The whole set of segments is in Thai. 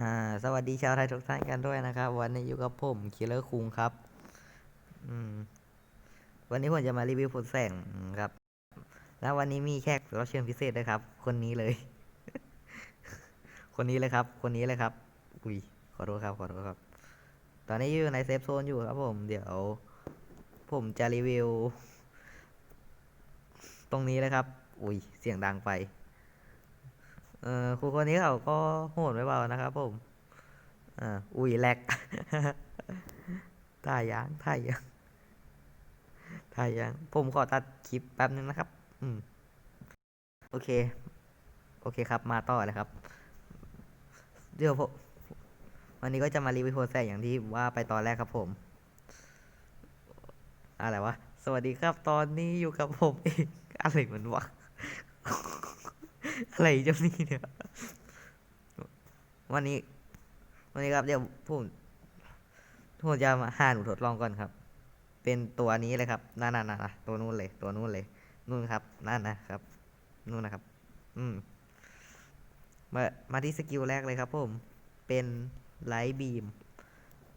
อ่าสวัสดีชาวไทยทุกท่านกันด้วยนะครับ วันนี้อยู่กับผมคิลเลอร์คุงครับ อืม วันนี้ผมจะมารีวิวผลแสงครับ แล้ววันนี้มีแขกรับเชิญพิเศษด้วยครับ คนนี้เลย คนนี้เลยครับ คนนี้เลยครับ อุ้ยขอโทษครับ ขอโทษครับ ตอนนี้อยู่ในเซฟโซนอยู่ครับผม เดี๋ยว ผมจะรีวิว ตรงนี้เลยครับ อุ้ยเสียงดังไป เออครูคนนี้เขาก็โหดไม่เบานะครับผมอ่าอุ้ยแหลกถ่ายยังถ่ายยังถ่ายยังผมขอตัดคลิปแป๊บนึงนะครับ อืมโอเค โอเคครับ มาต่อเลยครับ เดี๋ยวผมวันนี้ก็จะมารีวิวโพสแสกอย่างที่ว่าไปตอนแรกครับผม อะไรวะ สวัสดีครับ ตอนนี้อยู่กับผมเองอะไรเหมันวะ อะไรเจ้านี่เนี่ยวันนี้ วันนี้ครับเดี๋ยวผมผมจะมาหาหนูทดลองก่อนครับ เป็นตัวนี้เลยครับนั่นน่ะนะตัวนู้นเลย ตัวนู้นเลย นู่นครับนั่นนะครับ นู่นนะครับ อืม มามาที่สกิลแรกเลยครับผมเป็นไลท์บีม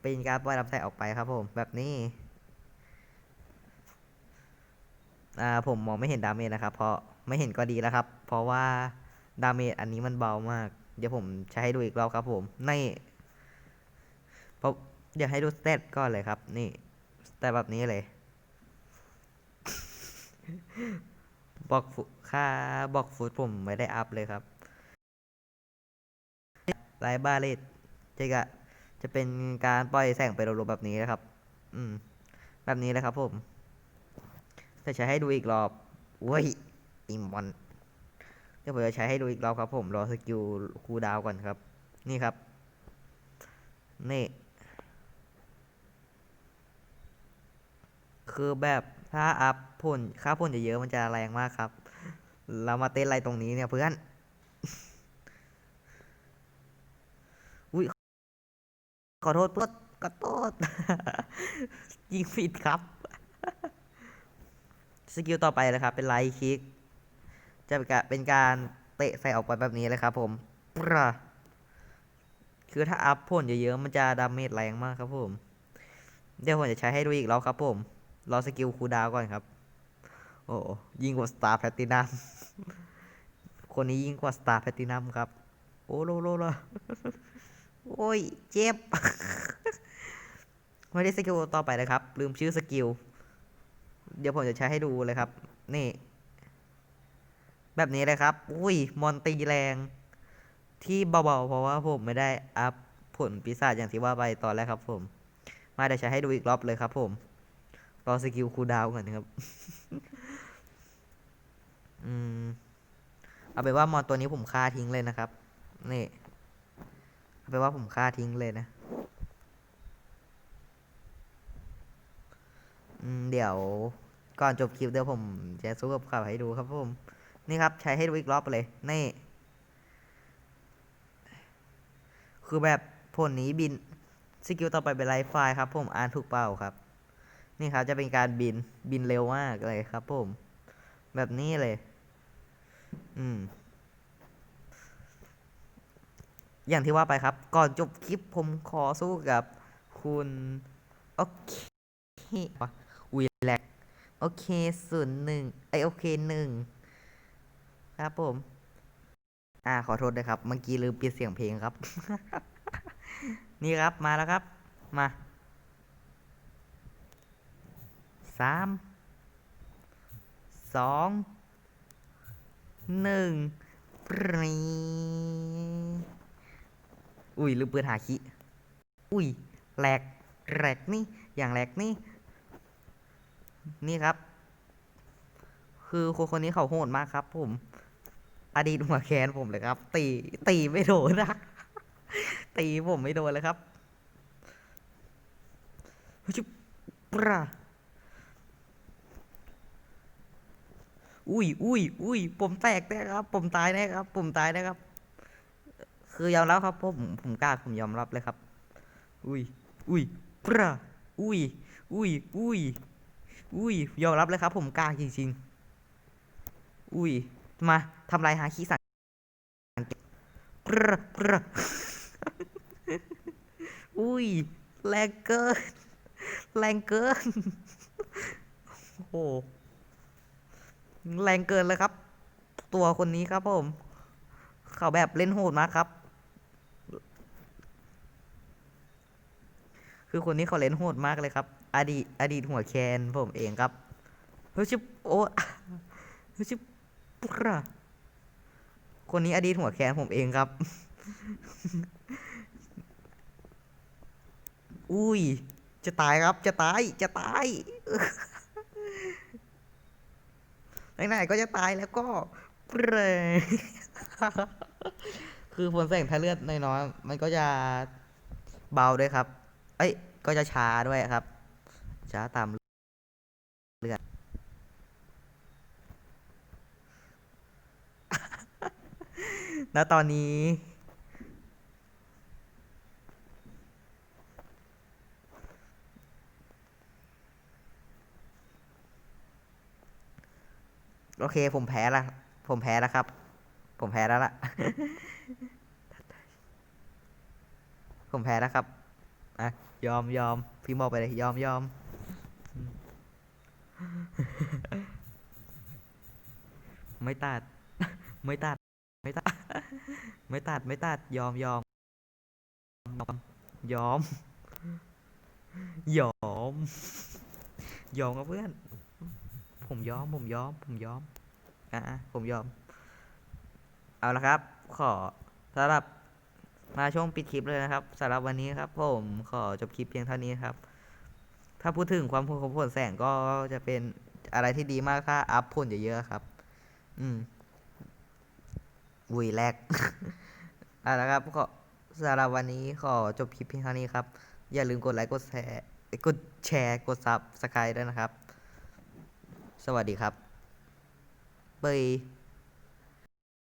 เป็นการปล่อยลำแสงออกไปครับผม แบบนี้ อ่าผมมองไม่เห็นดาเมจนะครับ เพราะไม่เห็นก็ดีแล้วครับ เพราะว่าดาเมจอันนี้มันเบามาก เดี๋ยวผมจะให้ดูอีกรอบครับ ผมนี่เพราะเดี๋ยวให้ดูสเตตก่อนเลยครับ นี่สเตตแบบนี้เลยบอกฟุค่าบอกฟุตผมไม่ได้อัพเลยครับไลบาเลตจะกะจะเป็นการปล่อยแสงไปรวมๆแบบนี้นะครับ อืม แบบนี้เลยครับผม จะใช้ให้ดูอีกรอบเว้ยอิมมอนเดี๋ยวผมจะใช้ให้ดูอีกรอบครับ ผมรอสกิลคูดาวก่อนครับ นี่ครับ นี่ คือแบบถ้าอัพผลค่าผลเยอะๆมันจะแรงมากครับ เรามาเต้นอะไรตรงนี้เนี่ยเพื่อนอุ้ยขอโทษเพื่อนขอโทษยิงผิดครับ สกิลต่อไปนะครับ เป็นไลท์คิก จะเป็นการเตะใส่ออกไปแบบนี้เลยครับผมปราคือถ้าอัพผลเยอะๆ มันจะดาเมจแรงมากครับผม เดี๋ยวผมจะใช้ให้ดูอีกรอบครับผม รอสกิลคูดาวก่อนครับ โอ้ยิงกว่าสตาร์แพตตินัม คนนี้ยิงกว่าสตาร์แพตตินัมครับ โอ้โลโลโลโอ้ย เจ็บ ไม่ได้สกิลต่อไปนะครับ ลืมชื่อสกิล เดี๋ยวผมจะใช้ให้ดูเลยครับ นี่ แบบนี้เลยครับ อุ้ย มอนตีแรง ที่เบาๆ เพราะว่าผมไม่ได้อัพผลปีศาจอย่างที่ว่าไปตอนแรกครับผม มาเดี๋ยวใช้ให้ดูอีกรอบเลยครับผม รอสกิลคูดาวก่อนนะครับ อืม เอาไปนว่ามอนตัวนี้ผมฆ่าทิ้งเลยนะครับ นี่ เอาไปนว่าผมฆ่าทิ้งเลยนะ อืม เดี๋ยวก่อนจบคลิปเดี๋ยวผมจะสู้กับข่าวให้ดูครับผม นี่ครับใช้ให้ดูอีกรอบไปเลย นี่ คือแบบผลนี้บินสกิลต่อไปเป็นไลฟ์ไฟครับผมอ่านถูกเปล่าครับ นี่ครับจะเป็นการบินบินเร็วมากเลยครับผม แบบนี้เลย อืม อย่างที่ว่าไปครับ ก่อนจบคลิปผมขอสู้กับคุณ โอเค วีแลกโอเคศูนย์หนึ่งไอโอเคหนึ่งครับผม อ่าขอโทษด้วยครับ เมื่อกี้ลืมปิดเสียงเพลงครับ นี่ครับมาแล้วครับ มาสามสองหนึ่งปรีอุ้ยลืมเปิดหาคิ อุ้ยแหลกแหลกนี่ อย่างแหลกนี่ นี่ครับ คือคนคนนี้เขาโหดมากครับ ผม อดีตหัวแคนผมเลยครับ ตีตีไม่โดนนะตีผมไม่โดนเลยครับเฮ้ยจุ๊บปราอุ้ยอุ้ยอุ้ยผมแตกแน่ครับ ผมตายแน่ครับ ผมตายแน่ครับ คือยอมรับครับผมผมกล้าผมยอมรับเลยครับ อุ้ยอุ้ยปราอุ้ยอุ้ยอุ้ย อุ้ยยอมรับเลยครับผมกล้าจริงๆ อุ้ย มาทำลายหาคีสังเกราปรอุ้ยแรงเกินแรงเกิน โอ้โหแรงเกินเลยครับ ตัวคนนี้ครับผม เขาแบบเล่นโหดมากครับ คือคนนี้เขาเล่นโหดมากเลยครับ อดีตอดีตหัวแคนผมเองครับเฮ้ยชิบโอ้เฮ้ยชิบปะคนนี้อดีตหัวแคนผมเองครับ อุ้ย จะตายครับ จะตาย จะตายไหนๆก็จะตายแล้วก็เปรคือผลแสงถ้าเลือดน้อยๆมันก็จะเบาด้วยครับ เอ้ย ก็จะช้าด้วยครับ ช้าตามเลือดแล้วตอนนี้ โอเค ผมแพ้ละ ผมแพ้แล้วครับ ผมแพ้แล้วล่ะ ผมแพ้แล้วครับ อะ ยอมยอม พี่บอไปเลย ยอมยอม ไม่ตัด ไม่ตัด ไม่ตัด ไม่ตัด ไม่ตัด ยอมยอม ยอม ยอม ยอมกับเพื่อน ผมยอม ผมยอม ผมยอม อะผมยอม เอาละครับ ขอสำหรับมาช่วงปิดคลิปเลยนะครับสำหรับวันนี้ครับ ผมขอจบคลิปเพียงเท่านี้ครับ ถ้าพูดถึงความคมของผลแสงก็จะเป็นอะไรที่ดีมากถ้าอัพผลเยอะๆครับ อืมวุยแรกเอาละครับขอสำหรับวันนี้ขอจบคลิปเพียงเท่านี้ครับ อย่าลืมกดไลค์กดแชร์กดแชร์กดซับสไครต์ด้วยนะครับ สวัสดีครับบาย